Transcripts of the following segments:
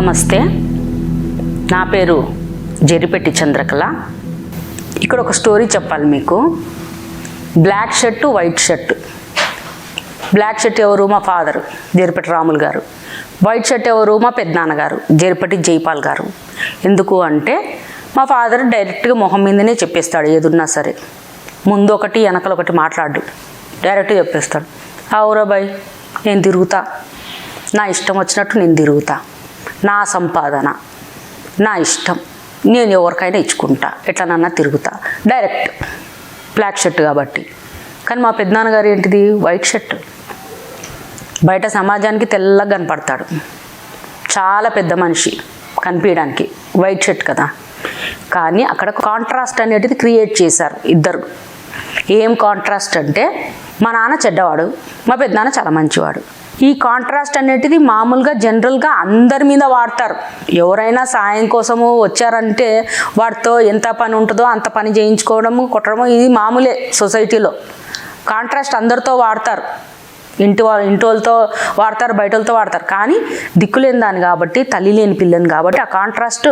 నమస్తే. నా పేరు జరిపెట్టి చంద్రకళ. ఇక్కడ ఒక స్టోరీ చెప్పాలి మీకు. Black shirt white shirt. Black shirt ఎవరు? మా ఫాదర్ జరిపెట్టి రాములు గారు. వైట్ షర్ట్ ఎవరు? మా పెద్దనాన్నగారు జరిపెట్టి జైపాల్ గారు. ఎందుకు అంటే మా ఫాదర్ డైరెక్ట్గా మొహం మీదనే చెప్పేస్తాడు ఏదున్నా సరే. ముందు ఒకటి వెనకలు ఒకటి మాట్లాడు. డైరెక్ట్గా చెప్పేస్తాడు. అవురా బాయ్ నేను తిరుగుతా. నా ఇష్టం వచ్చినట్టు నేను తిరుగుతా. నా సంపాదన నా ఇష్టం నేను ఎవరికైనా ఇచ్చుకుంటా ఎట్లనన్నా తిరుగుతా. డైరెక్ట్ బ్లాక్ షర్ట్ కాబట్టి. కానీ మా పెద్దనాన్నగారు ఏంటిది? వైట్ షర్ట్ బయట సమాజానికి తెల్లగా కనపడతాడు. చాలా పెద్ద మనిషి కనిపించడానికి. వైట్ షర్ట్ కదా. కానీ అక్కడ కాంట్రాస్ట్ అనేటిది క్రియేట్ చేశారు ఇద్దరు. ఏం కాంట్రాస్ట్ అంటే మా నాన్న చెడ్డవాడు మా పెద్దనాన్న చాలా మంచివాడు. ఈ కాంట్రాస్ట్ అనేటిది మామూలుగా జనరల్గా అందరి మీద వాడతారు. ఎవరైనా సాయం కోసము వచ్చారంటే వాడితో ఎంత పని ఉంటుందో అంత పని చేయించుకోవడము కొట్టడము ఇది మామూలే సొసైటీలో. కాంట్రాస్ట్ అందరితో వాడతారు. ఇంటి వాళ్ళ ఇంటి వాళ్ళతో వాడతారు బయట వాళ్ళతో వాడతారు. కానీ దిక్కులేని దాన్ని కాబట్టి తల్లి లేని పిల్లని కాబట్టి ఆ కాంట్రాస్ట్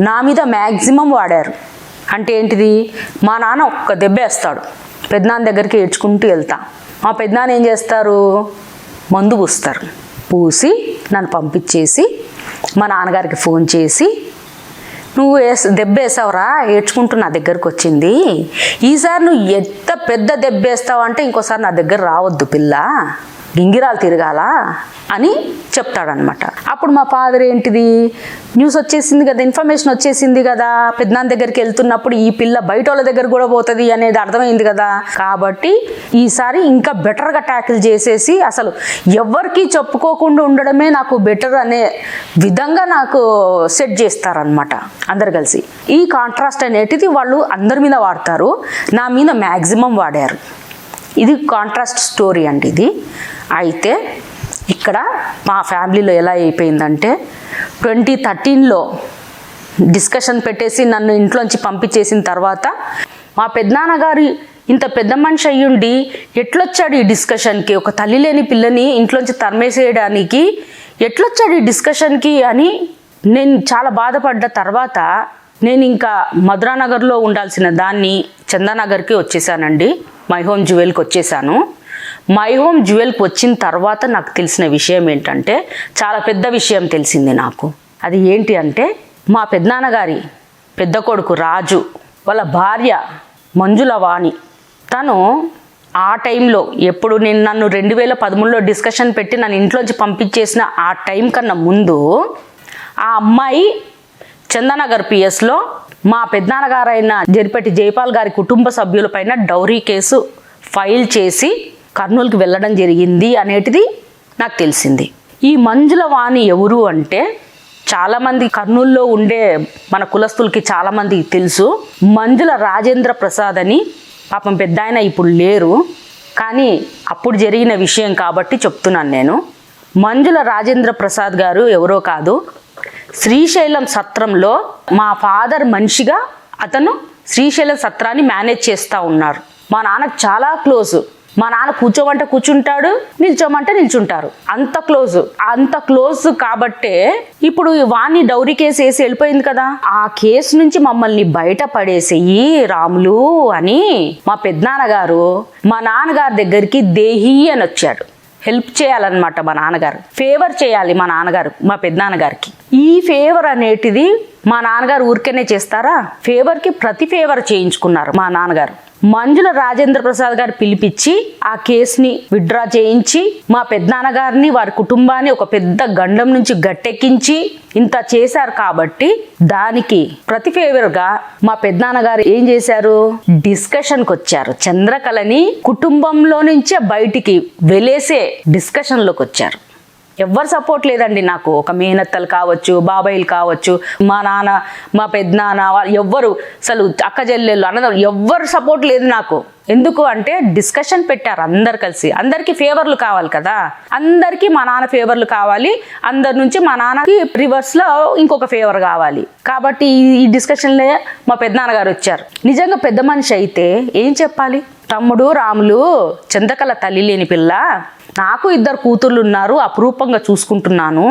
నా మీద మ్యాక్సిమం వాడారు. అంటే ఏంటిది? మా నాన్న ఒక్క దెబ్బేస్తాడు. పెద్దనాన్న దగ్గరికి ఏడ్చుకుంటూ వెళ్తా. మా పెద్దనాన్న ఏం చేస్తారు? మందు పూస్తారు. పూసి నన్ను పంపించేసి మా నాన్నగారికి ఫోన్ చేసి నువ్వు వేస్ దెబ్బ వేసావురా ఏడ్చుకుంటూ నా దగ్గరకు వచ్చింది. ఈసారి నువ్వు ఎంత పెద్ద దెబ్బ వేస్తావు అంటే ఇంకోసారి నా దగ్గర రావద్దు పిల్ల. గింగిరాలు తిరగాల అని చెప్తాడనమాట అప్పుడు మా ఫాదర్ ఏంటిది? న్యూస్ వచ్చేసింది కదా ఇన్ఫర్మేషన్ వచ్చేసింది కదా. పెద్దనాన్న దగ్గరికి వెళ్తున్నప్పుడు ఈ పిల్ల బయట వాళ్ళ దగ్గర కూడా పోతుంది అనేది అర్థమైంది కదా. కాబట్టి ఈసారి ఇంకా బెటర్గా ట్యాకిల్ చేసేసి అసలు ఎవరికి చెప్పుకోకుండా ఉండడమే నాకు బెటర్ అనే విధంగా నాకు సెట్ చేస్తారనమాట అందరు కలిసి. ఈ కాంట్రాస్ట్ అనేటిది వాళ్ళు అందరి మీద వాడతారు. నా మీద మ్యాక్సిమం వాడారు. ఇది కాంట్రాస్ట్ స్టోరీ అండి ఇది. అయితే ఇక్కడ మా ఫ్యామిలీలో ఎలా అయిపోయిందంటే ట్వంటీ థర్టీన్లో డిస్కషన్ పెట్టేసి నన్ను ఇంట్లోంచి పంపించేసిన తర్వాత మా పెద్దనాన్నగారి ఇంత పెద్ద మనిషి అయ్యుండి ఎట్లొచ్చాడు ఈ డిస్కషన్కి ఒక తల్లి లేని పిల్లని ఇంట్లోంచి తరిమేసేయడానికి ఎట్లొచ్చాడు ఈ డిస్కషన్కి అని నేను చాలా బాధపడ్డ తర్వాత నేను ఇంకా మధురానగర్లో ఉండాల్సిన దాన్ని చందానగర్కి వచ్చేసానండి. మై హోమ్ జ్యువెల్కి వచ్చేసాను. మై హోమ్ జ్యువెల్కి వచ్చిన తర్వాత నాకు తెలిసిన విషయం ఏంటంటే చాలా పెద్ద విషయం తెలిసింది నాకు. అది ఏంటి అంటే మా పెద్దనాన్నగారి పెద్ద కొడుకు రాజు వాళ్ళ భార్య మంజుల వాణి తను ఆ టైంలో ఎప్పుడు నేను నన్ను రెండు వేల పదమూడులో డిస్కషన్ పెట్టి నన్ను ఇంట్లోంచి పంపించేసిన ఆ టైం కన్నా ముందు ఆ అమ్మాయి చందనగర్ పిఎస్లో మా పెద్దనాన్నగారైన జరిపెట్టి జైపాల్ గారి కుటుంబ సభ్యులపైన డౌరీ కేసు ఫైల్ చేసి కర్నూలుకి వెళ్ళడం జరిగింది అనేటిది నాకు తెలిసింది. ఈ మంజుల వాణి ఎవరు అంటే చాలామంది కర్నూలులో ఉండే మన కులస్తులకి చాలామందికి తెలుసు. మంజుల రాజేంద్ర ప్రసాద్ అని పాపం పెద్ద ఆయన ఇప్పుడు లేరు. కానీ అప్పుడు జరిగిన విషయం కాబట్టి చెప్తున్నాను నేను. మంజుల రాజేంద్ర ప్రసాద్ గారు ఎవరో కాదు శ్రీశైలం సత్రంలో మా ఫాదర్ మనిషిగా అతను శ్రీశైలం సత్రాన్ని మేనేజ్ చేస్తూ ఉన్నారు. మా నాన్నకు చాలా క్లోజ్. మా నాన్న కూర్చోమంటే కూర్చుంటాడు నిల్చోమంటే నిల్చుంటారు. అంత క్లోజ్. అంత క్లోజ్ కాబట్టే ఇప్పుడు వాణ్ణి డౌరీ కేసు వేసి వెళ్ళిపోయింది కదా. ఆ కేసు నుంచి మమ్మల్ని బయట పడేసేయి రాములు అని మా పెద్దనాన్నగారు మా నాన్నగారి దగ్గరికి దేహి అని వచ్చాడు. హెల్ప్ చేయాలన్నమాట మా నాన్నగారు. ఫేవర్ చేయాలి మా నాన్నగారు మా పెద్దనాన్నగారికి. ఈ ఫేవర్ అనేటిది మా నాన్నగారు ఊరికేనే చేస్తారా? ఫేవర్కి ప్రతి ఫేవర్ చేయించుకున్నారు మా నాన్నగారు. మంజుల రాజేంద్ర ప్రసాద్ గారు పిలిపించి ఆ కేసుని విత్డ్రా చేయించి మా పెద్దనాన్నగారిని వారి కుటుంబాన్ని ఒక పెద్ద గండం నుంచి గట్టెక్కించి ఇంత చేశారు కాబట్టి దానికి ప్రతి ఫేవర్గా మా పెద్దనాన్నగారు ఏం చేశారు? డిస్కషన్కి వచ్చారు. చంద్రకళని కుటుంబంలో నుంచే బయటికి వెలేసే డిస్కషన్లోకి వచ్చారు. ఎవ్వరు సపోర్ట్ లేదండి నాకు. ఒక మేనత్తలు కావచ్చు బాబాయిలు కావచ్చు మా నాన్న మా పెద్దనాన్న వాళ్ళు ఎవ్వరు. అసలు అక్క చెల్లెళ్ళు అన్నదమ్ములు ఎవ్వరు సపోర్ట్ లేదు నాకు. ఎందుకు అంటే డిస్కషన్ పెట్టారు అందరు కలిసి. అందరికీ ఫేవర్లు కావాలి కదా. అందరికీ మా నాన్న ఫేవర్లు కావాలి. అందరి నుంచి మా నాన్నకి రివర్స్లో ఇంకొక ఫేవర్ కావాలి. కాబట్టి ఈ- డిస్కషన్లే మా పెద్దనాన్నగారు వచ్చారు. నిజంగా పెద్ద మనిషి అయితే ఏం చెప్పాలి? తమ్ముడు రాములు చంద్రకళ తల్లి లేని పిల్ల నాకు ఇద్దరు కూతుర్లు ఉన్నారు అపురూపంగా చూసుకుంటున్నాను.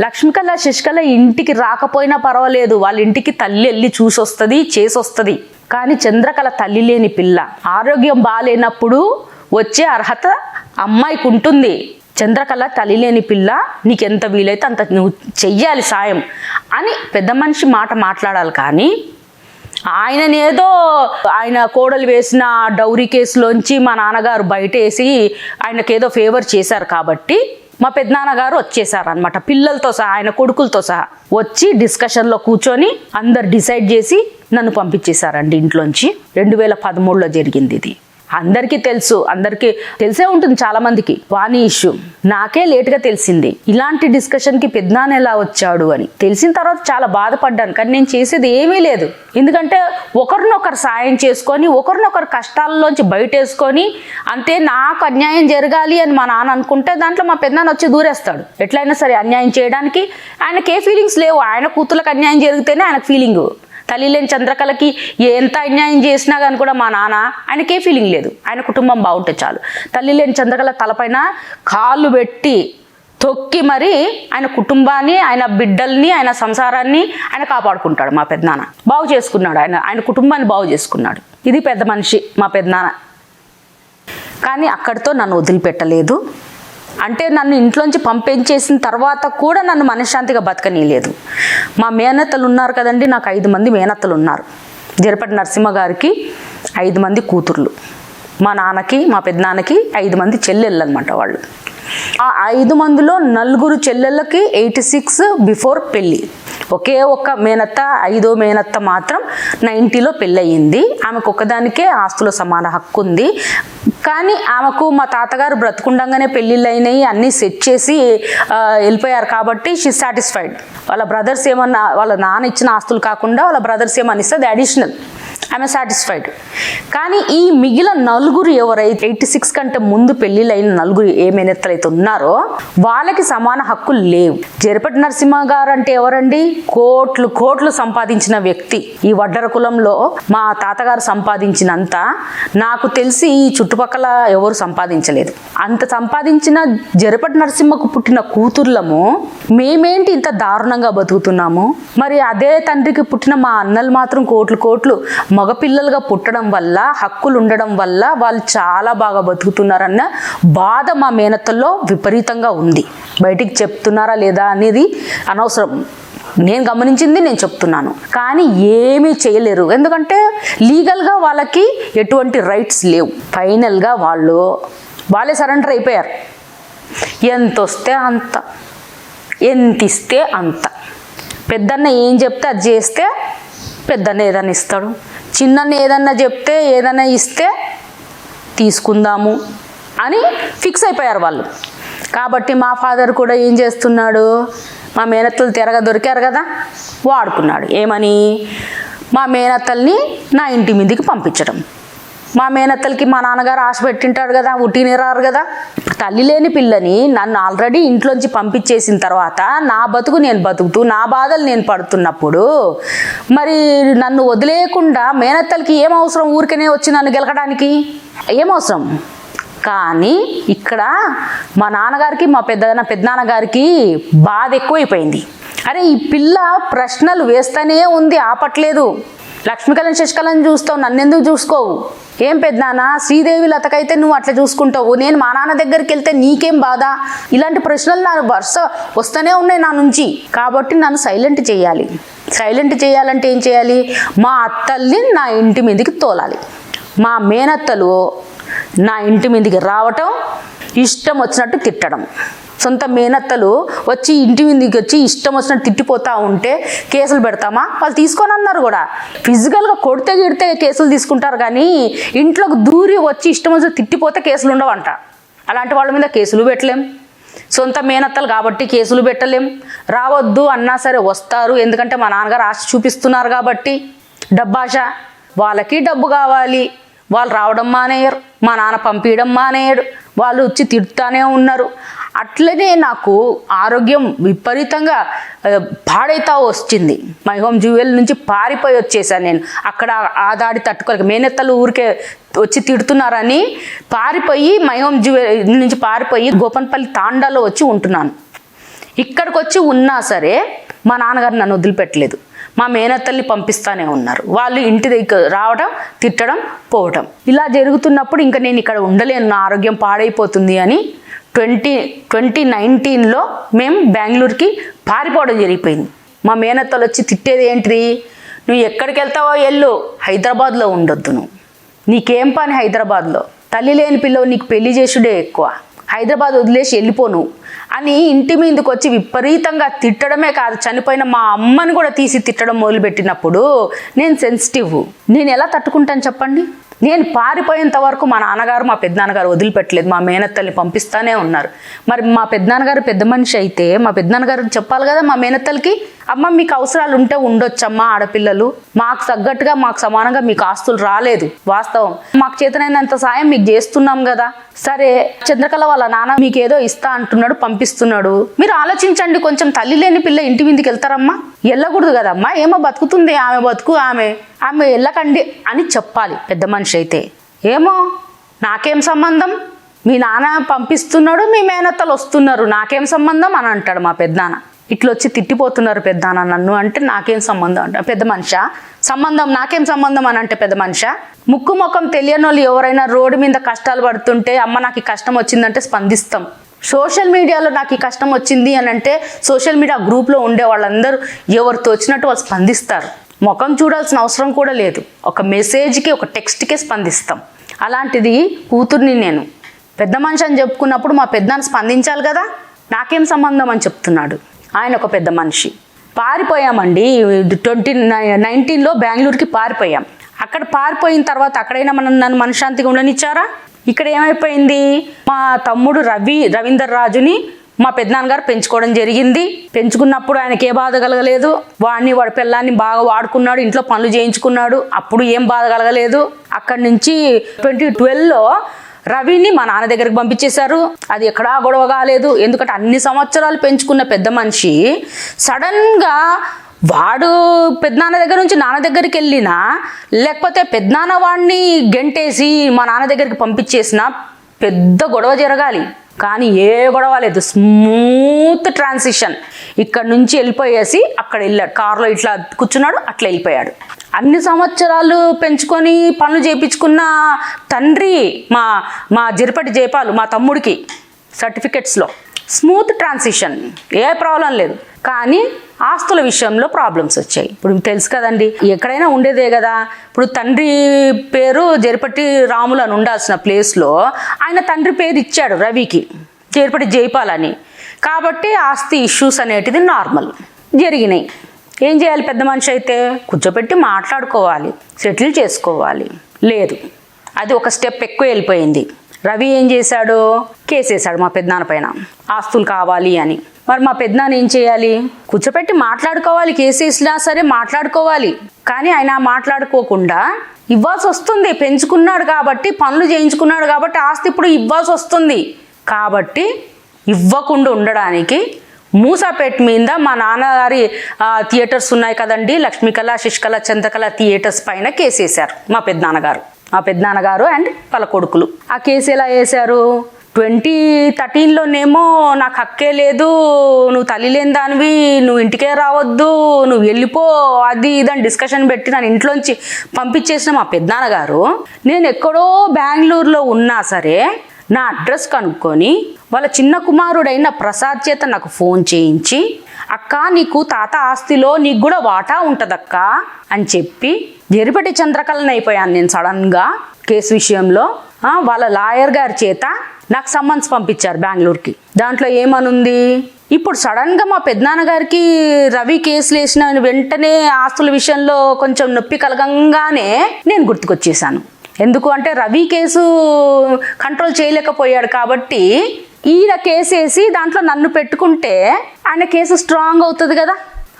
లక్ష్మికళ శశికళ ఇంటికి రాకపోయినా పర్వాలేదు. వాళ్ళ ఇంటికి తల్లి వెళ్ళి చూసి వస్తుంది కానీ చంద్రకళ తల్లి లేని పిల్ల. ఆరోగ్యం బాగాలేనప్పుడు వచ్చే అర్హత అమ్మాయికి ఉంటుంది. చంద్రకళ తల్లి లేని పిల్ల నీకెంత వీలైతే అంత నువ్వు చెయ్యాలి సాయం అని పెద్ద మనిషి మాట మాట్లాడాలి కానీ ఆయననేదో ఆయన కోడలు వేసిన డౌరీ కేసులోంచి మా నాన్నగారు బయట వేసి ఆయనకేదో ఫేవర్ చేశారు కాబట్టి మా పెద్దనాన్నగారు వచ్చేసారు అనమాట పిల్లలతో సహా ఆయన కొడుకులతో సహా వచ్చి డిస్కషన్లో కూర్చొని అందరు డిసైడ్ చేసి నన్ను పంపించేశారండి ఇంట్లోంచి. రెండు వేల పదమూడులో జరిగింది ఇది. అందరికీ తెలుసు అందరికీ తెలిసే ఉంటుంది చాలా మందికి వాణి ఇష్యూ. నాకే లేట్గా తెలిసింది. ఇలాంటి డిస్కషన్కి పెద్దనాన్న ఎలా వచ్చాడు అని. తెలిసిన తర్వాత చాలా బాధపడ్డాను కానీ నేను చేసేది ఏమీ లేదు. ఎందుకంటే ఒకరినొకరు సాయం చేసుకొని ఒకరినొకరు కష్టాల్లోంచి బయటేసుకొని అంతే నాకు అన్యాయం జరగాలి అని మా నాన్న అనుకుంటే దాంట్లో మా పెద్దనాన్న వచ్చి దూరేస్తాడు. ఎట్లయినా సరే అన్యాయం చేయడానికి ఆయనకి ఏ ఫీలింగ్స్ లేవు. ఆయన కూతులకు అన్యాయం జరిగితేనే ఆయనకు ఫీలింగ్ తల్లి లేని చంద్రకళకి ఎంత అన్యాయం చేసినా కానీ కూడా మా నాన్న ఆయనకే ఫీలింగ్ లేదు. ఆయన కుటుంబం బాగుంటే చాలు. తల్లి లేని చంద్రకళ తలపైన కాళ్ళు పెట్టి తొక్కి మరి ఆయన కుటుంబాన్ని ఆయన బిడ్డల్ని ఆయన సంసారాన్ని ఆయన కాపాడుకుంటాడు మా పెద్దనాన్న. బాగు చేసుకున్నాడు ఆయన ఆయన కుటుంబాన్ని బాగు చేసుకున్నాడు. ఇది పెద్ద మనిషి మా పెద్దనాన్న. కానీ అక్కడితో నన్ను వదిలిపెట్టలేదు. అంటే నన్ను ఇంట్లోంచి పంపించేసిన తర్వాత కూడా నన్ను మనశ్శాంతిగా బతకనీయలేదు. మా మేనత్తలు ఉన్నారు కదండి నాకు ఐదు మంది మేనత్తలు ఉన్నారు. జరపటి నరసింహ గారికి ఐదు మంది కూతుర్లు. మా నాన్నకి మా పెద్దనాన్నకి ఐదు మంది చెల్లెళ్ళు అనమాట వాళ్ళు. ఆ ఐదు మందిలో నలుగురు చెల్లెళ్ళకి ఎయిటీ సిక్స్ బిఫోర్ పెళ్ళి. ఒకే ఒక్క మేనత్త ఐదో మేనత్త మాత్రం నైంటీలో పెళ్ళయింది. ఆమెకు ఒక్కదానికే ఆస్తుల సమాన హక్కు ఉంది. కానీ ఆమెకు మా తాతగారు బ్రతుకుండగానే పెళ్ళిళ్ళు అయినాయి అన్నీ సెట్ చేసి వెళ్ళిపోయారు కాబట్టి షీ సాటిస్ఫైడ్ వాళ్ళ బ్రదర్స్ ఏమన్నా వాళ్ళ నాన్న ఇచ్చిన ఆస్తులు కాకుండా వాళ్ళ బ్రదర్స్ ఏమన్నా ఇస్తే అది అడిషనల్ ఆమె సాటిస్ఫైడ్ కానీ ఈ మిగిలిన నలుగురు ఎవరైతే ఎయిటీ సిక్స్ కంటే ముందు పెళ్ళిళ్ళైన నలుగురు ఏ ఉన్నారో వాళ్ళకి సమాన హక్కులు లేవు. జరపటి నరసింహ గారు అంటే ఎవరండి? కోట్లు కోట్లు సంపాదించిన వ్యక్తి. ఈ వడ్డర కులంలో మా తాతగారు సంపాదించినంత నాకు తెలిసి ఈ చుట్టుపక్కల ఎవరు సంపాదించలేదు. అంత సంపాదించిన జరపటి నరసింహకు పుట్టిన కూతుర్లము మేమేంటి ఇంత దారుణంగా బతుకుతున్నాము? మరి అదే తండ్రికి పుట్టిన మా అన్నలు మాత్రం కోట్లు కోట్లు మగపిల్లలుగా పుట్టడం వల్ల హక్కులు ఉండడం వల్ల వాళ్ళు చాలా బాగా బతుకుతున్నారన్న బాధ మా మేనత్తల్లో విపరీతంగా ఉంది. బయటికి చెప్తున్నారా లేదా అనేది అనవసరం. నేను గమనించింది నేను చెప్తున్నాను. కానీ ఏమీ చేయలేరు. ఎందుకంటే లీగల్గా వాళ్ళకి ఎటువంటి రైట్స్ లేవు. ఫైనల్గా వాళ్ళు వాళ్ళే సరెండర్ అయిపోయారు. ఎంత వస్తే అంత ఎంత ఇస్తే అంత. పెద్దన్న ఏం చెప్తే అది చేస్తే పెద్దన్న ఏదన్నా ఇస్తాడు. చిన్నన్న ఏదన్నా చెప్తే ఏదన్నా ఇస్తే తీసుకుందాము అని ఫిక్స్ అయిపోయారు వాళ్ళు. కాబట్టి మా ఫాదర్ కూడా ఏం చేస్తున్నాడు? మా మేనత్తలు తిరగ దొరికారు కదా వాడుకున్నాడు. ఏమని? మా మేనత్తల్ని నా ఇంటి మీదకి పంపించడం. మా మేనత్తలకి మా నాన్నగారు ఆశ పెట్టింటారు కదా ఉట్టినే రారు కదా. ఇప్పుడు తల్లి లేని పిల్లని నన్ను ఆల్రెడీ ఇంట్లోంచి పంపించేసిన తర్వాత నా బతుకు నేను బతుకుతూ నా బాధలు నేను పడుతున్నప్పుడు మరి నన్ను వదిలేయకుండా మేనత్తలకి ఏం అవసరం? ఊరికనే వచ్చి నన్ను గెలకడానికి ఏం అవసరం? కానీ ఇక్కడ మా నాన్నగారికి మా పెద్ద పెద్దనాన్నగారికి బాధ ఎక్కువైపోయింది. అరే ఈ పిల్ల ప్రశ్నలు వేస్తూనే ఉంది ఆపట్లేదు. లక్ష్మీకళని శశికళను చూస్తావు నన్నెందుకు చూసుకోవు? ఏం పెద్దనా శ్రీదేవి లతకైతే నువ్వు అట్లా చూసుకుంటావు. నేను మా నాన్న దగ్గరికి వెళ్తే నీకేం బాధ? ఇలాంటి ప్రశ్నలు నా వరుస వస్తూనే ఉన్నాయి నా నుంచి. కాబట్టి నన్ను సైలెంట్ చేయాలి. సైలెంట్ చేయాలంటే ఏం చేయాలి? మా అత్తల్ని నా ఇంటి మీదకి తోలాలి. మా మేనత్తలు నా ఇంటి మీదకి రావటం ఇష్టం వచ్చినట్టు తిట్టడం. సొంత మేనత్తలు వచ్చి ఇంటి మీదకి వచ్చి ఇష్టం వచ్చినట్టు తిట్టిపోతా ఉంటే కేసులు పెడతామా? వాళ్ళు తీసుకొని అన్నారు కూడా. ఫిజికల్గా కొడితే గిడితే కేసులు తీసుకుంటారు కానీ ఇంట్లోకి దూరి వచ్చి ఇష్టం వచ్చినట్టు తిట్టిపోతే కేసులు ఉండవంట. అలాంటి వాళ్ళ మీద కేసులు పెట్టలేం. సొంత మేనత్తలు కాబట్టి కేసులు పెట్టలేం. రావద్దు అన్నా సరే వస్తారు. ఎందుకంటే మా నాన్నగారు ఆశ చూపిస్తున్నారు కాబట్టి. డబ్బాష వాళ్ళకి డబ్బు కావాలి. వాళ్ళు రావడం మానేయరు. మా నాన్న పంపించడం మానేయడు. వాళ్ళు వచ్చి తిడుతూనే ఉన్నారు. అట్లనే నాకు ఆరోగ్యం విపరీతంగా పాడైతా వచ్చింది. మై హోమ్ జ్యువెల్ నుంచి పారిపోయి వచ్చేసాను నేను. అక్కడ ఆ దాడి తట్టుకోలేక మేనెత్తలు ఊరికే వచ్చి తిడుతున్నారని పారిపోయి మై హోమ్ జ్యువెల్ నుంచి పారిపోయి గోపన్పల్లి తాండాలో వచ్చి ఉంటున్నాను. ఇక్కడికి వచ్చి ఉన్నా సరే మా నాన్నగారు నన్ను వదిలిపెట్టలేదు. మా మేనత్తల్ని పంపిస్తానే ఉన్నారు. వాళ్ళు ఇంటి దగ్గర రావడం తిట్టడం పోవడం. ఇలా జరుగుతున్నప్పుడు ఇంకా నేను ఇక్కడ ఉండలేను. నా ఆరోగ్యం పాడైపోతుంది అని ట్వంటీ ట్వంటీ నైన్టీన్లో మేము బెంగళూరుకి పారిపోవడం జరిగిపోయింది. మా మేనత్తలు వచ్చి తిట్టేది ఏంటిది నువ్వు ఎక్కడికి వెళ్తావో వెళ్ళు హైదరాబాద్లో ఉండొద్దు నువ్వు. నీకేం పని హైదరాబాద్లో? తల్లి లేని పిల్లవు నీకు పెళ్ళి చేసుడే ఎక్కువ. హైదరాబాద్ వదిలేసి వెళ్ళిపోను అని ఇంటి మీదకి వచ్చి విపరీతంగా తిట్టడమే కాదు చనిపోయిన మా అమ్మని కూడా తీసి తిట్టడం మొదలుపెట్టినప్పుడు నేను సెన్సిటివ్ నేను ఎలా తట్టుకుంటాను చెప్పండి? నేను పారిపోయేంత వరకు మా నాన్నగారు మా పెద్దనాన్నగారు వదిలిపెట్టలేదు. మా మేనత్తల్ని పంపిస్తానే ఉన్నారు. మరి మా పెద్దనాన్నగారు పెద్ద మనిషి అయితే మా పెద్దనాన్నగారు చెప్పాలి కదా మా మేనత్తలకి అమ్మ మీకు అవసరాలు ఉంటే ఉండొచ్చమ్మా ఆడపిల్లలు. మాకు తగ్గట్టుగా మాకు సమానంగా మీకు ఆస్తులు రాలేదు. వాస్తవం. మాకు చేతనైనంత సాయం మీకు చేస్తున్నాం కదా. సరే చంద్రకళ వాళ్ళ నాన్న మీకు ఏదో ఇస్తా అంటున్నాడు. పంపిస్తున్నాడు. మీరు ఆలోచించండి కొంచెం తల్లి లేని పిల్ల ఇంటి మీదకి వెళ్తారమ్మా. వెళ్ళకూడదు కదమ్మా. ఏమో బతుకుతుంది ఆమె బతుకు ఆమె ఆమె వెళ్ళకండి అని చెప్పాలి పెద్ద మనిషి అయితే. ఏమో? నాకేం సంబంధం? మీ నాన్న పంపిస్తున్నాడు మీ మేనత్తలు వస్తున్నారు. నాకేం సంబంధం అని అంటాడు మా పెద్దనాన్న. ఇట్లా వచ్చి తిట్టిపోతున్నారు పెద్దనాన్న నన్ను అంటే నాకేం సంబంధం అంట. పెద్ద మనిషా? సంబంధం నాకేం సంబంధం అని అంటే పెద్ద మనిషా? ముక్కు ముఖం తెలియని వాళ్ళు ఎవరైనా రోడ్డు మీద కష్టాలు పడుతుంటే అమ్మ నాకు ఈ కష్టం వచ్చిందంటే స్పందిస్తాం. సోషల్ మీడియాలో నాకు ఈ కష్టం వచ్చింది అని అంటే సోషల్ మీడియా గ్రూప్లో ఉండే వాళ్ళందరూ ఎవరితో వచ్చినట్టు వాళ్ళు స్పందిస్తారు. ముఖం చూడాల్సిన అవసరం కూడా లేదు. ఒక మెసేజ్కి ఒక టెక్స్ట్కే స్పందిస్తాం. అలాంటిది కూతుర్ని నేను. పెద్ద మనిషి అని చెప్పుకున్నప్పుడు మా పెద్దనాన్న స్పందించాలి కదా? నాకేం సంబంధం అని చెప్తున్నాడు. ఆయన ఒక పెద్ద మనిషి. పారిపోయామండి. ట్వంటీ నైన్టీన్లో బెంగళూరుకి పారిపోయాం. అక్కడ పారిపోయిన తర్వాత అక్కడైనా మనం నన్ను మనశ్శాంతిగా ఉండనిచ్చారా? ఇక్కడ ఏమైపోయింది? మా తమ్ముడు రవి రవీందర్ రాజుని మా పెద్దనాన్నగారు పెంచుకోవడం జరిగింది. పెంచుకున్నప్పుడు ఆయనకి ఏ బాధ కలగలేదు. వాడిని వాడి పిల్లాన్ని బాగా వాడుకున్నాడు ఇంట్లో పనులు చేయించుకున్నాడు. అప్పుడు ఏం బాధ కలగలేదు. అక్కడి నుంచి ట్వంటీ ట్వెల్వ్లో రవిని మా నాన్న దగ్గరికి పంపించేశారు. అది ఎక్కడా గొడవ కాలేదు. ఎందుకంటే అన్ని సంవత్సరాలు పెంచుకున్న పెద్ద మనిషి సడన్గా వాడు పెద్దనాన్న దగ్గర నుంచి నాన్న దగ్గరికి వెళ్ళినా లేకపోతే పెద్దనాన్న వాడిని గెంటేసి మా నాన్న దగ్గరికి పంపించేసిన పెద్ద గొడవ జరగాలి. కానీ ఏ గొడవ లేదు. Smooth transition. ఇక్కడ నుంచి వెళ్ళిపోయేసి అక్కడ వెళ్ళాడు. కారులో ఇట్లా కూర్చున్నాడు అట్లా వెళ్ళిపోయాడు. అన్ని సంవత్సరాలు పెంచుకొని పనులు చేయించుకున్న తండ్రి మా మా జరిపటి జయపాలు మా తమ్ముడికి సర్టిఫికెట్స్లో స్మూత్ ట్రాన్సిషన్. ఏ ప్రాబ్లం లేదు. కానీ ఆస్తుల విషయంలో ప్రాబ్లమ్స్ వచ్చాయి. ఇప్పుడు తెలుసు కదండి ఎక్కడైనా ఉండేదే కదా. ఇప్పుడు తండ్రి పేరు జరిపట్టి రాములు అని ఉండాల్సిన ప్లేస్లో ఆయన తండ్రి పేరు ఇచ్చాడు రవికి జరిపటి జైపాల్ అని. కాబట్టి ఆస్తి ఇష్యూస్ అనేటిది నార్మల్ జరిగినాయి. ఏం చేయాలి పెద్ద మనిషి అయితే? కూర్చోపెట్టి మాట్లాడుకోవాలి సెటిల్ చేసుకోవాలి. లేదు అది ఒక స్టెప్ ఎక్కువ వెళ్ళిపోయింది. రవి ఏం చేశాడు? కేసేశాడు మా పెద్దనాన్న పైన. ఆస్తులు కావాలి అని. మరి మా పెద్దనాన్న ఏం చేయాలి? కూర్చోపెట్టి మాట్లాడుకోవాలి కేసేసినా సరే మాట్లాడుకోవాలి. కానీ ఆయన మాట్లాడుకోకుండా ఇవ్వాల్సి వస్తుంది. పెంచుకున్నాడు కాబట్టి పనులు చేయించుకున్నాడు కాబట్టి ఆస్తి ఇప్పుడు ఇవ్వాల్సి వస్తుంది. కాబట్టి ఇవ్వకుండా ఉండడానికి మూసాపేట మీద మా నాన్నగారి థియేటర్స్ ఉన్నాయి కదండి. లక్ష్మీకళ శిష్కళ చంద్రకళ థియేటర్స్ పైన కేసేశారు మా పెద్దనాన్నగారు. మా పెద్దనాన్నగారు అండ్ వాళ్ళ కొడుకులు. ఆ కేసు ఎలా వేశారు? ట్వంటీ థర్టీన్లోనేమో నాకు హక్కే లేదు నువ్వు తల్లి లేని దానివి నువ్వు ఇంటికే రావద్దు నువ్వు వెళ్ళిపో అది ఇదని డిస్కషన్ పెట్టి నన్ను ఇంట్లోంచి పంపించేసిన మా పెద్దనాన్నగారు. నేను ఎక్కడో బెంగళూరులో ఉన్నా సరే నా అడ్రస్ కనుక్కొని వాళ్ళ చిన్న కుమారుడైన ప్రసాద్ చేత నాకు ఫోన్ చేయించి అక్క నీకు తాత ఆస్తిలో నీకు కూడా వాటా ఉంటుందక్క అని చెప్పి జరిపటి చంద్రకళని అయిపోయాను నేను సడన్గా కేసు విషయంలో. వాళ్ళ లాయర్ గారి చేత నాకు సమ్మన్స్ పంపించారు బెంగళూరుకి. దాంట్లో ఏమనుంది? ఇప్పుడు సడన్గా మా పెద్దనాన్నగారికి రవి కేసులు వేసిన వెంటనే ఆస్తుల విషయంలో కొంచెం నొప్పి కలగంగానే నేను గుర్తుకొచ్చేసాను ఎందుకు అంటే రవి కేసు కంట్రోల్ చేయలేకపోయాడు కాబట్టి ఈయన కేసు వేసి దాంట్లో నన్ను పెట్టుకుంటే ఆయన కేసు స్ట్రాంగ్ అవుతుంది కదా.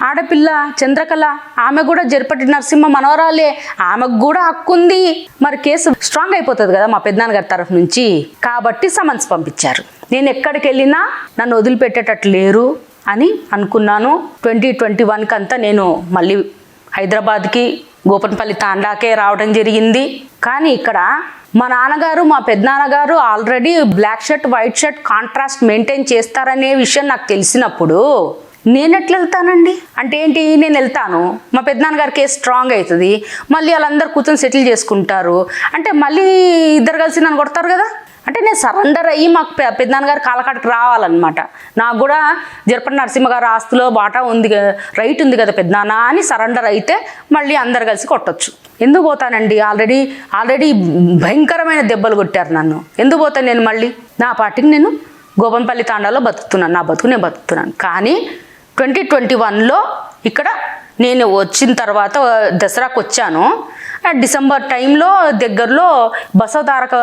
ఆడపిల్ల చంద్రకళ ఆమె కూడా జరపటి నరసింహ మనవరాలే. ఆమెకు కూడా హక్కుంది మరి కేసు స్ట్రాంగ్ అయిపోతుంది కదా మా పెద్దనాన్నగారి తరఫు నుంచి. కాబట్టి సమన్స్ పంపించారు. నేను ఎక్కడికి వెళ్ళినా నన్ను వదిలిపెట్టేటట్లు లేరు అని అనుకున్నాను. ట్వంటీ ట్వంటీ వన్కి అంతా నేను మళ్ళీ హైదరాబాద్కి గోపన్పల్లి తాండాకే రావడం జరిగింది. కానీ ఇక్కడ మా నాన్నగారు మా పెద్దనాన్నగారు already black shirt white shirt contrast maintain చేస్తారనే విషయం నాకు తెలిసినప్పుడు నేను ఎట్లా వెళ్తానండి అంటే ఏంటి? నేను వెళ్తాను మా పెద్దనాన్నగారి కేసు స్ట్రాంగ్ అవుతుంది మళ్ళీ వాళ్ళందరూ కూర్చొని సెటిల్ చేసుకుంటారు. అంటే మళ్ళీ ఇద్దరు కలిసి నన్ను కొడతారు కదా? అంటే నేను సరెండర్ అయ్యి మాకు పెద్దనాన్నగారు కాలకాడికి రావాలన్నమాట. నాకు కూడా జరపటి నరసింహ గారు ఆస్తిలో బాటా ఉంది రైట్ ఉంది కదా పెద్దనాన్న అని సరెండర్ అయితే మళ్ళీ అందరు కలిసి కొట్టొచ్చు. ఎందుకు పోతానండి? ఆల్రెడీ ఆల్రెడీ భయంకరమైన దెబ్బలు కొట్టారు నన్ను. ఎందుకు పోతాను నేను మళ్ళీ? నా పార్టీకి నేను గోపంపల్లి తాండాలో బతుకుతున్నాను. నా బతుకు నేను బతుకుతున్నాను. కానీ ట్వంటీ ట్వంటీ వన్లో ఇక్కడ నేను వచ్చిన తర్వాత దసరాకు వచ్చాను. డిసెంబర్ టైంలో దగ్గరలో బసవతారక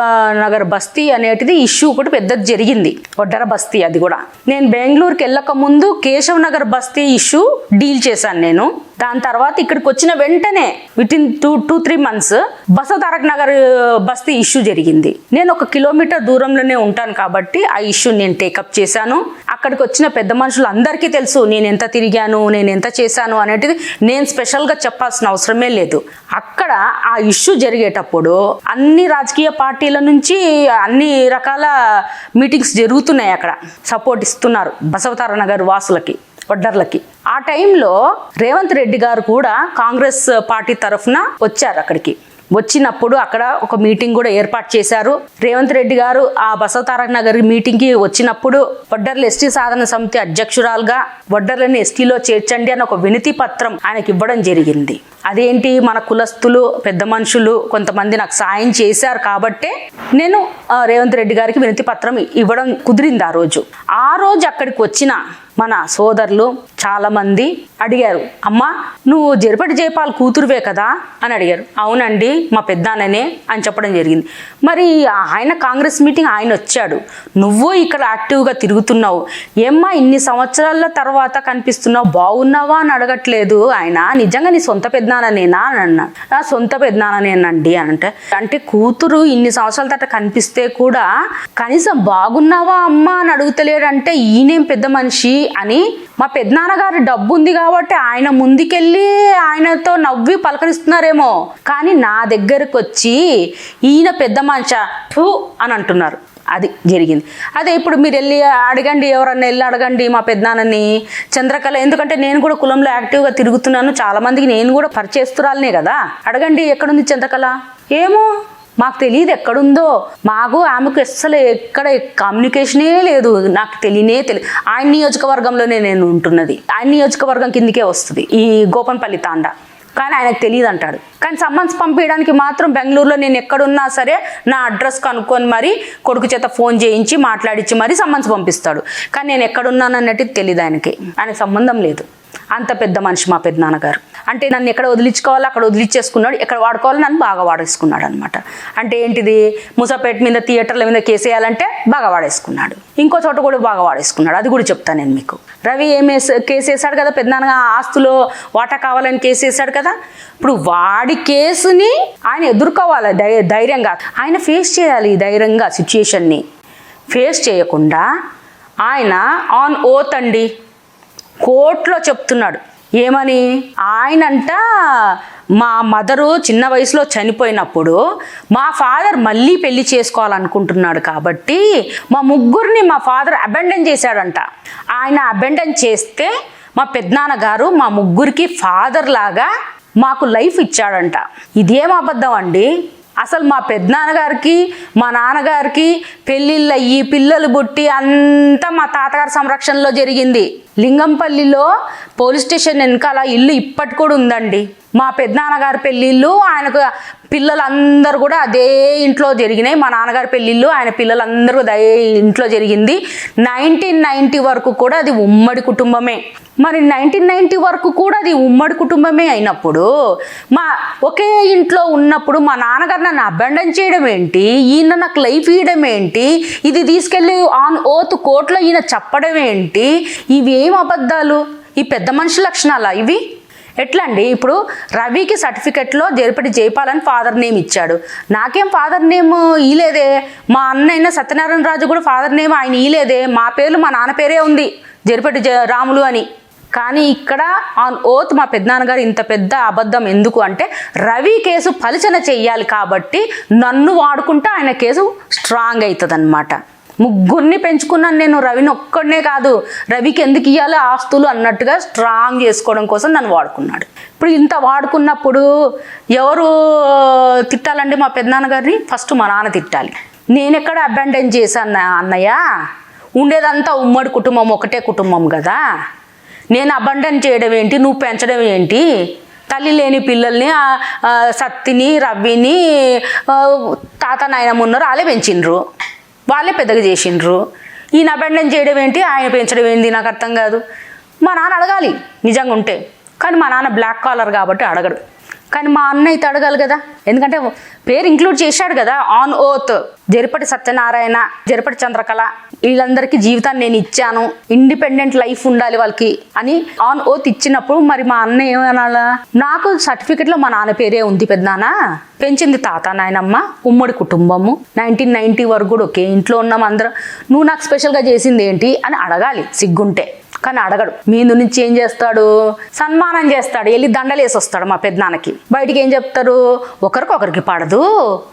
నగర్ బస్తీ అనేటిది ఇష్యూ ఒకటి పెద్దది జరిగింది. వడ్డర బస్తీ అది కూడా. నేను బెంగళూరుకి వెళ్ళక ముందు కేశవ్ నగర్ బస్తీ ఇష్యూ డీల్ చేశాను నేను. దాని తర్వాత ఇక్కడికి వచ్చిన వెంటనే with in two two three months Basavataraka Nagar uh, బస్తీ ఇష్యూ జరిగింది. నేను ఒక కిలోమీటర్ దూరంలోనే ఉంటాను కాబట్టి ఆ ఇష్యూ నేను టేకప్ చేశాను. అక్కడికి వచ్చిన పెద్ద మనుషులు అందరికీ తెలుసు నేను ఎంత తిరిగాను నేను ఎంత చేశాను అనేటిది నేను స్పెషల్గా చెప్పాల్సిన అవసరమే లేదు. అక్కడ ఆ ఇష్యూ జరిగేటప్పుడు అన్ని రాజకీయ పార్టీల నుంచి అన్ని రకాల మీటింగ్స్ జరుగుతున్నాయి అక్కడ. సపోర్ట్ ఇస్తున్నారు బసవతార నగర్ వాసులకి. వడ్డర్లకి. ఆ టైంలో రేవంత్ రెడ్డి గారు కూడా కాంగ్రెస్ పార్టీ తరఫున వచ్చారు అక్కడికి. వచ్చినప్పుడు అక్కడ ఒక మీటింగ్ కూడా ఏర్పాటు చేశారు. రేవంత్ రెడ్డి గారు ఆ బసవతారక నగర్ మీటింగ్కి వచ్చినప్పుడు వడ్డర్ల ఎస్టీ సాధన సమితి అధ్యక్షురాలుగా వడ్డర్లని ఎస్టీలో చేర్చండి అని ఒక వినతి పత్రం ఆయనకి ఇవ్వడం జరిగింది. అదేంటి? మన కులస్తులు పెద్ద మనుషులు కొంతమంది నాకు సాయం చేశారు కాబట్టే నేను ఆ, రేవంత్ రెడ్డి గారికి వినతి పత్రం ఇవ్వడం కుదిరింది ఆ రోజు. ఆ రోజు అక్కడికి వచ్చిన మన సోదరులు చాలా మంది అడిగారు అమ్మా నువ్వు జరిపటి జయపాల్ కూతురువే కదా? అని అడిగారు. అవునండి మా పెద్దాననే అని చెప్పడం జరిగింది. మరి ఆయన కాంగ్రెస్ మీటింగ్ ఆయన వచ్చాడు. నువ్వు ఇక్కడ యాక్టివ్గా తిరుగుతున్నావు. ఏమ్మా ఇన్ని సంవత్సరాల తర్వాత కనిపిస్తున్నావు? బాగున్నావా అని అడగట్లేదు ఆయన. నిజంగా నీ సొంత పెద్దనాన్ననేనా అని అన్నా. "నా సొంత పెద్దాననేనండి అని అంటే అంటే కూతురు ఇన్ని సంవత్సరాల తర్వాత కనిపిస్తే కూడా కనీసం బాగున్నావా అమ్మా? అని అడుగుతలేడంటే ఈయనేం పెద్ద మనిషి? అని మా పెద్దనాన్నగారు డబ్బు ఉంది కాబట్టి ఆయన ముందుకెళ్ళి ఆయనతో నవ్వి పలకరిస్తున్నారేమో. కానీ నా దగ్గరకు వచ్చి ఈయన పెద్ద మనిష "ఫు" అని అంటున్నారు. అది జరిగింది. అదే ఇప్పుడు మీరు వెళ్ళి అడగండి ఎవరన్నా వెళ్ళి అడగండి మా పెద్దనాన్నని. చంద్రకళ ఎందుకంటే నేను కూడా కులంలో యాక్టివ్గా తిరుగుతున్నాను. చాలామందికి నేను కూడా పరిచేస్తురాలనే కదా. అడగండి ఎక్కడుంది చంద్రకళ? ఏమో మాకు తెలియదు ఎక్కడుందో. మాకు ఆమెకు అస్సలు ఎక్కడ కమ్యూనికేషనే లేదు. నాకు తెలియనే తెలియదు. ఆయన నియోజకవర్గంలోనే నేను ఉంటున్నది. ఆయన నియోజకవర్గం కిందకే వస్తుంది. ఈ గోపన్పల్లి తాండా. కానీ ఆయనకు తెలియదు అంటాడు. కానీ సమ్మన్స్ పంపించడానికి మాత్రం బెంగళూరులో నేను ఎక్కడున్నా సరే నా అడ్రస్ కనుక్కొని మరి కొడుకు చేత ఫోన్ చేయించి మాట్లాడించి మరీ సమ్మన్స్ పంపిస్తాడు. కానీ నేను ఎక్కడున్నానన్నట్టు తెలియదు ఆయనకి. ఆయనకు సంబంధం లేదు. అంత పెద్ద మనిషి మా పెద్ద నాన్నగారు. అంటే నన్ను ఎక్కడ వదిలించుకోవాలో అక్కడ వదిలించేసుకున్నాడు ఎక్కడ వాడుకోవాలో నన్ను బాగా వాడేసుకున్నాడు అనమాట అంటే ఏంటిది? ముసాపేట మీద థియేటర్ల మీద కేసేయాలంటే బాగా వాడేసుకున్నాడు. ఇంకో చోట కూడా బాగా వాడేసుకున్నాడు. అది కూడా చెప్తాను నేను మీకు. రవి ఏమేసి కేసేసాడు కదా పెద్దనాన్నగా ఆస్తులో వాటా కావాలని కేసేసాడు కదా? ఇప్పుడు వాడి కేసుని ఆయన ఎదుర్కోవాలి ధై ధైర్యంగా. ఆయన ఫేస్ చేయాలి ధైర్యంగా సిచ్యుయేషన్ని. ఫేస్ చేయకుండా ఆయన ఆన్ ఓత్ అండి. కోర్టులో చెప్తున్నాడు. ఏమని? ఆయనంట మా మదరు చిన్న వయసులో చనిపోయినప్పుడు మా ఫాదర్ మళ్ళీ పెళ్ళి చేసుకోవాలనుకుంటున్నాడు కాబట్టి మా ముగ్గురిని మా ఫాదర్ అబెండన్ చేశాడంట. ఆయన అబెండన్ చేస్తే మా పెద్దనాన్నగారు మా ముగ్గురికి ఫాదర్ లాగా మాకు లైఫ్ ఇచ్చాడంట. ఇదేం అబద్ధం అండి? అసలు మా పెద్దనాన్నగారికి మా నాన్నగారికి పెళ్ళిళ్ళు అయ్యి పిల్లలు పుట్టి అంతా మా తాతగారి సంరక్షణలో జరిగింది. లింగంపల్లిలో పోలీస్ స్టేషన్ వెనకాల ఇల్లు ఇప్పటి కూడా ఉందండి. మా పెద్దనాన్నగారి పెళ్ళిళ్ళు ఆయనకు పిల్లలందరూ కూడా అదే ఇంట్లో జరిగినాయి. మా నాన్నగారి పెళ్ళిళ్ళు ఆయన పిల్లలందరూ అదే ఇంట్లో జరిగింది. నైన్టీన్ నైంటీ వరకు కూడా అది ఉమ్మడి కుటుంబమే. మరి నైన్టీన్ నైంటీ వరకు కూడా అది ఉమ్మడి కుటుంబమే అయినప్పుడు మా ఒకే ఇంట్లో ఉన్నప్పుడు మా నాన్నగారు నన్ను అబండన్ చేయడం ఏంటి? ఈయన నాకు లైఫ్ ఇవ్వడం ఏంటి? ఇది తీసుకెళ్ళి ఆన్ ఓత్ కోర్టులో ఈయన చెప్పడం ఏంటి? ఇవేం అబద్ధాలు? ఈ పెద్ద మనిషి లక్షణాలా ఇవి? ఎట్లా అండి ఇప్పుడు రవికి సర్టిఫికెట్లో జరిపటి జైపాల్ అని ఫాదర్ నేమ్ ఇచ్చాడు. నాకేం ఫాదర్ నేమ్ ఈలేదే? మా అన్నయ్య సత్యనారాయణ రాజు కూడా ఫాదర్ నేమ్ ఆయన ఈలేదే? మా పేర్లు మా నాన్న పేరే ఉంది. జరిపటి రాములు అని. కానీ ఇక్కడ ఆన్ ఓత్ మా పెద్దనాన్నగారు ఇంత పెద్ద అబద్ధం ఎందుకు అంటే రవి కేసు ఫలిచన చెయ్యాలి కాబట్టి నన్ను వాడుకుంటే ఆయన కేసు స్ట్రాంగ్ అవుతుంది ముగ్గురిని పెంచుకున్నాను నేను. రవిని ఒక్కడనే కాదు. రవికి ఎందుకు ఇవ్వాలి ఆస్తులు అన్నట్టుగా స్ట్రాంగ్ చేసుకోవడం కోసం నన్ను వాడుకున్నాడు. ఇప్పుడు ఇంత వాడుకున్నప్పుడు ఎవరు తిట్టాలండి మా పెద్దనాన్నగారిని? ఫస్ట్ మా నాన్న తిట్టాలి. నేను ఎక్కడ అబాండన్ చేశాను అన్నయ్య? ఉండేదంతా ఉమ్మడి కుటుంబం ఒకటే కుటుంబం కదా. నేను అబండన్ చేయడం ఏంటి? నువ్వు పెంచడం ఏంటి? తల్లి లేని పిల్లల్ని సత్తిని రవ్విని తాత నాయనమ్మ ఉన్నారు వాళ్ళే పెంచిండ్రు వాళ్ళే పెద్దగా చేసిండ్రు. ఈయన అబండన్ చేయడం ఏంటి? ఆయన పెంచడం ఏంటి నాకు అర్థం కాదు. మా నాన్న అడగాలి నిజంగా ఉంటే. కానీ మా నాన్న బ్లాక్ కాలర్ కాబట్టి అడగడు. కానీ మా అన్న అయితే అడగాలి కదా. ఎందుకంటే పేరు ఇంక్లూడ్ చేశాడు కదా ఆన్ ఓత్ జరిపటి సత్యనారాయణ జరిపటి చంద్రకళ వీళ్ళందరికీ జీవితాన్ని నేను ఇచ్చాను. ఇండిపెండెంట్ లైఫ్ ఉండాలి వాళ్ళకి అని ఆన్ ఓత్ ఇచ్చినప్పుడు మరి మా అన్న ఏమనాలా? నాకు సర్టిఫికెట్లో మా నాన్న పేరే ఉంది పెద్దనాన్న పెంచింది తాత నాయనమ్మ ఉమ్మడి కుటుంబము. నైన్టీన్ నైన్టీ వరకు కూడా ఒకే ఇంట్లో ఉన్నాం అందరం. నువ్వు నాకు స్పెషల్గా చేసింది ఏంటి అని అడగాలి సిగ్గుంటే. కానీ అడగడు. మీందు నుంచి ఏం చేస్తాడు? సన్మానం చేస్తాడు. వెళ్ళి దండలేసి వస్తాడు మా పెద్దనాన్నకి. బయటికి ఏం చెప్తారు? ఒకరికొకరికి పడదు.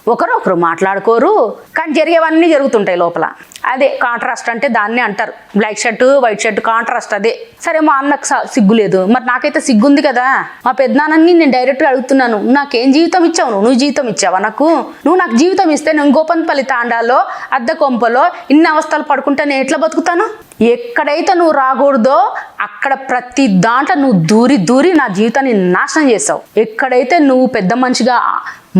ఒకరు ఒకరు మాట్లాడుకోరు. కానీ జరిగేవన్నీ జరుగుతుంటాయి లోపల. అదే కాంట్రాస్ట్ అంటే దాన్నే అంటారు. Black shirt white shirt contrast అదే. సరే మా అన్నకు స- సిగ్గు లేదు మరి నాకైతే సిగ్గుంది కదా. మా పెద్దనాన్నని నేను డైరెక్ట్గా అడుగుతున్నాను. నాకేం జీవితం ఇచ్చావు నువ్వు జీవితం ఇచ్చావా? నాకు నువ్వు నాకు జీవితం ఇస్తే నేను గోపన్పల్లి తాండాలో అద్దె కొంపలో ఇన్ని అవస్థలు పడుకుంటే నేను ఎట్లా బతుకుతాను? ఎక్కడైతే నువ్వు రాకూడదో అక్కడ ప్రతి దాంట్లో నువ్వు దూరి దూరి నా జీవితాన్ని నాశనం చేసావు. ఎక్కడైతే నువ్వు పెద్ద మనిషిగా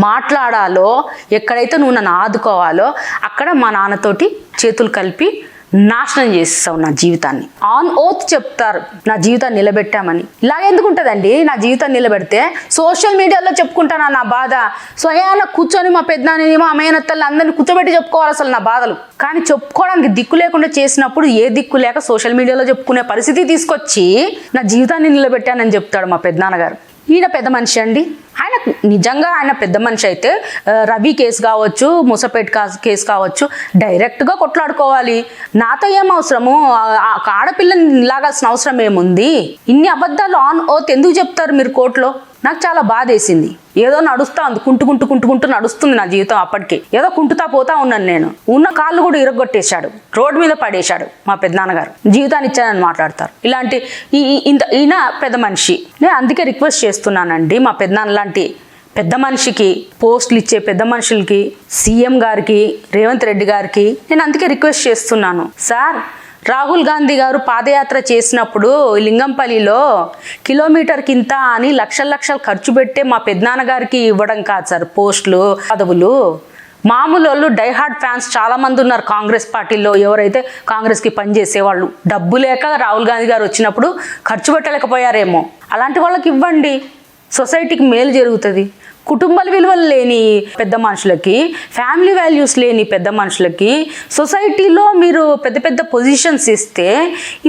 మాట్లాడాలో ఎక్కడైతే నువ్వు నన్ను ఆదుకోవాలో అక్కడ మా నాన్నతోటి చేతులు కలిపి నాశనం చేస్తావు నా జీవితాన్ని. ఆన్ ఓత్ చెప్తారు నా జీవితాన్ని నిలబెట్టామని. ఇలా ఎందుకు ఉంటుందండి నా జీవితాన్ని నిలబెడితే సోషల్ మీడియాలో చెప్పుకుంటాను నా బాధ? స్వయాన కూర్చొని మా పెద్దనాన్ని మా మేనత్తల్ని అందరిని కూర్చోబెట్టి చెప్పుకోవాలి అసలు నా బాధలు. కానీ చెప్పుకోవడానికి దిక్కు లేకుండా చేసినప్పుడు ఏ దిక్కు లేక సోషల్ మీడియాలో చెప్పుకునే పరిస్థితి తీసుకొచ్చి నా జీవితాన్ని నిలబెట్టానని చెప్తాడు మా పెద్దనాన్నగారు ఈయన పెద్ద మనిషి అండి. నిజంగా ఆయన పెద్ద మనిషి అయితే రవి కేసు కావచ్చు ముసపేట్ కేసు కావచ్చు డైరెక్ట్గా కొట్లాడుకోవాలి. నాతో ఏం అవసరము? ఆ- ఆడపిల్లని లాగాల్సిన అవసరం ఏముంది? ఇన్ని అబద్ధాలు ఆన్ ఓత్ ఎందుకు చెప్తారు మీరు కోర్టులో? నాకు చాలా బాధ వేసింది ఏదో నడుస్తా ఉంది కుంటు కుంటు కుంటుకుంటూ నడుస్తుంది నా జీవితం అప్పటికి. ఏదో కుంటుతా పోతా ఉన్నాను నేను. ఉన్న కాళ్ళు కూడా ఇరగొట్టేశాడు. రోడ్డు మీద పడేశాడు మా పెద్దనాన్నగారు. జీవితాన్ని ఇచ్చానని మాట్లాడతారు. ఇలాంటి ఈ ఈ- ఇంత ఈయన పెద్ద మనిషి. నేను అందుకే రిక్వెస్ట్ చేస్తున్నానండి మా పెద్దనాన్న లాంటి పెద్ద మనిషికి పోస్టులు ఇచ్చే పెద్ద మనుషులకి సీఎం గారికి రేవంత్ రెడ్డి గారికి నేను అందుకే రిక్వెస్ట్ చేస్తున్నాను. సార్ రాహుల్ గాంధీ గారు పాదయాత్ర చేసినప్పుడు లింగంపల్లిలో కిలోమీటర్ కింత అని లక్షల లక్షలు ఖర్చు పెట్టే మా పెద్దనాన్నగారికి ఇవ్వడం కాదు సార్ పోస్టులు పదవులు. మామూలు వాళ్ళు డైహార్డ్ ఫ్యాన్స్ చాలా మంది ఉన్నారు కాంగ్రెస్ పార్టీలో. ఎవరైతే కాంగ్రెస్కి పనిచేసే వాళ్ళు డబ్బు లేక రాహుల్ గాంధీ గారు వచ్చినప్పుడు ఖర్చు పెట్టలేకపోయారేమో. అలాంటి వాళ్ళకి ఇవ్వండి. సొసైటీకి మేలు జరుగుతుంది. కుటుంబాల విలువలు లేని పెద్ద మనుషులకి ఫ్యామిలీ వాల్యూస్ లేని పెద్ద మనుషులకి సొసైటీలో మీరు పెద్ద పెద్ద పొజిషన్స్ ఇస్తే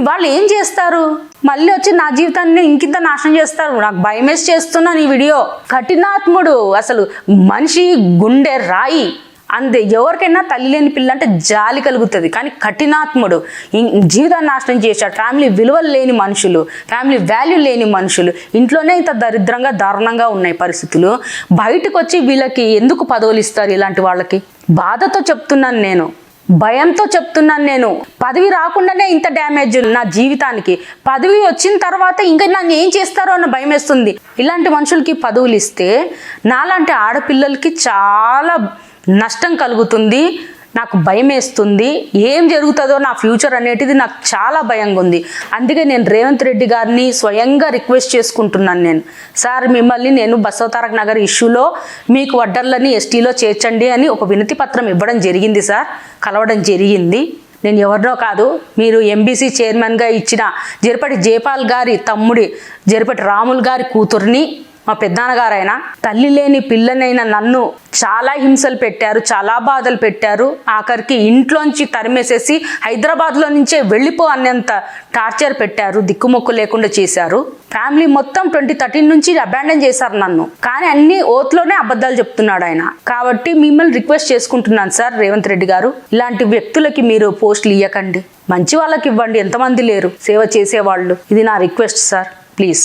వాళ్ళు ఏం చేస్తారు? మళ్ళీ వచ్చి నా జీవితాన్ని ఇంకింత నాశనం చేస్తారు. నాకు భయమేసి చేస్తున్నాను ఈ వీడియో కఠినాత్ముడు అసలు మనిషి గుండె రాయి. అంతే ఎవరికైనా తల్లి లేని పిల్ల అంటే జాలి కలుగుతుంది. కానీ కఠినాత్ముడు ఇం- జీవితాన్ని నాశనం చేశాడు. ఫ్యామిలీ విలువలు లేని మనుషులు ఫ్యామిలీ వాల్యూ లేని మనుషులు ఇంట్లోనే ఇంత దరిద్రంగా దారుణంగా ఉన్నాయి పరిస్థితులు. బయటకు వచ్చి వీళ్ళకి ఎందుకు పదవులు ఇస్తారు ఇలాంటి వాళ్ళకి? బాధతో చెప్తున్నాను నేను. భయంతో చెప్తున్నాను నేను. పదవి రాకుండానే ఇంత డ్యామేజ్ నా జీవితానికి. పదవి వచ్చిన తర్వాత ఇంకా నన్ను ఏం చేస్తారో అన్న భయం వేస్తుంది. ఇలాంటి మనుషులకి పదవులు ఇస్తే నాలాంటి ఆడపిల్లలకి చాలా నష్టం కలుగుతుంది నాకు భయం వేస్తుంది ఏం జరుగుతుందో నా ఫ్యూచర్ అనేటిది నాకు చాలా భయంగా ఉంది అందుకే నేను రేవంత్ రెడ్డి గారిని స్వయంగా రిక్వెస్ట్ చేసుకుంటున్నాను నేను. సార్ మిమ్మల్ని నేను బసవతారక్ నగర్ ఇష్యూలో మీకు వడ్డర్లని ఎస్టీలో చేర్చండి అని ఒక వినతి పత్రం ఇవ్వడం జరిగింది సార్. కలవడం జరిగింది. నేను ఎవరినో కాదు మీరు ఎంబీసీ చైర్మన్గా ఇచ్చిన జరిపటి జయపాల్ గారి తమ్ముడి జరిపటి రాముల్ గారి కూతుర్ని మా పెద్దనాన్నగారైనా తల్లి లేని పిల్లనైనా నన్ను చాలా హింసలు పెట్టారు చాలా బాధలు పెట్టారు. ఆఖరికి ఇంట్లోంచి తరిమేసేసి హైదరాబాద్లో నుంచే వెళ్ళిపో అనేంత టార్చర్ పెట్టారు దిక్కుమొక్కు లేకుండా చేశారు. ఫ్యామిలీ మొత్తం ట్వంటీ థర్టీన్ నుంచి అబాండన్ చేశారు నన్ను. కానీ అన్ని ఓత్లోనే అబద్ధాలు చెప్తున్నాడు ఆయన. కాబట్టి మిమ్మల్ని రిక్వెస్ట్ చేసుకుంటున్నాను సార్ రేవంత్ రెడ్డి గారు. ఇలాంటి వ్యక్తులకి మీరు పోస్టులు ఇవ్వకండి మంచి వాళ్ళకి ఇవ్వండి ఎంతమంది లేరు. సేవ చేసేవాళ్ళు. ఇది నా రిక్వెస్ట్ సార్ ప్లీజ్.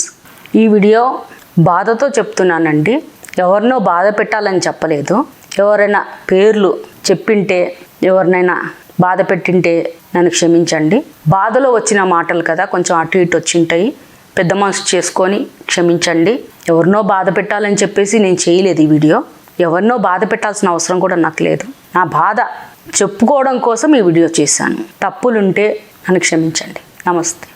ఈ వీడియో బాధతో చెప్తున్నానండి. ఎవరినో బాధ పెట్టాలని చెప్పలేదు. ఎవరైనా పేర్లు చెప్పింటే ఎవరినైనా బాధ పెట్టింటే నన్ను క్షమించండి. బాధలో వచ్చిన మాటలు కదా కొంచెం అటు ఇటు వచ్చింటాయి. పెద్ద మనసు చేసుకొని క్షమించండి. ఎవరినో బాధ పెట్టాలని చెప్పేసి నేను చేయలేదు ఈ వీడియో. ఎవరినో బాధ పెట్టాల్సిన అవసరం కూడా నాకు లేదు. నా బాధ చెప్పుకోవడం కోసం ఈ వీడియో చేశాను. తప్పులుంటే నన్ను క్షమించండి. నమస్తే.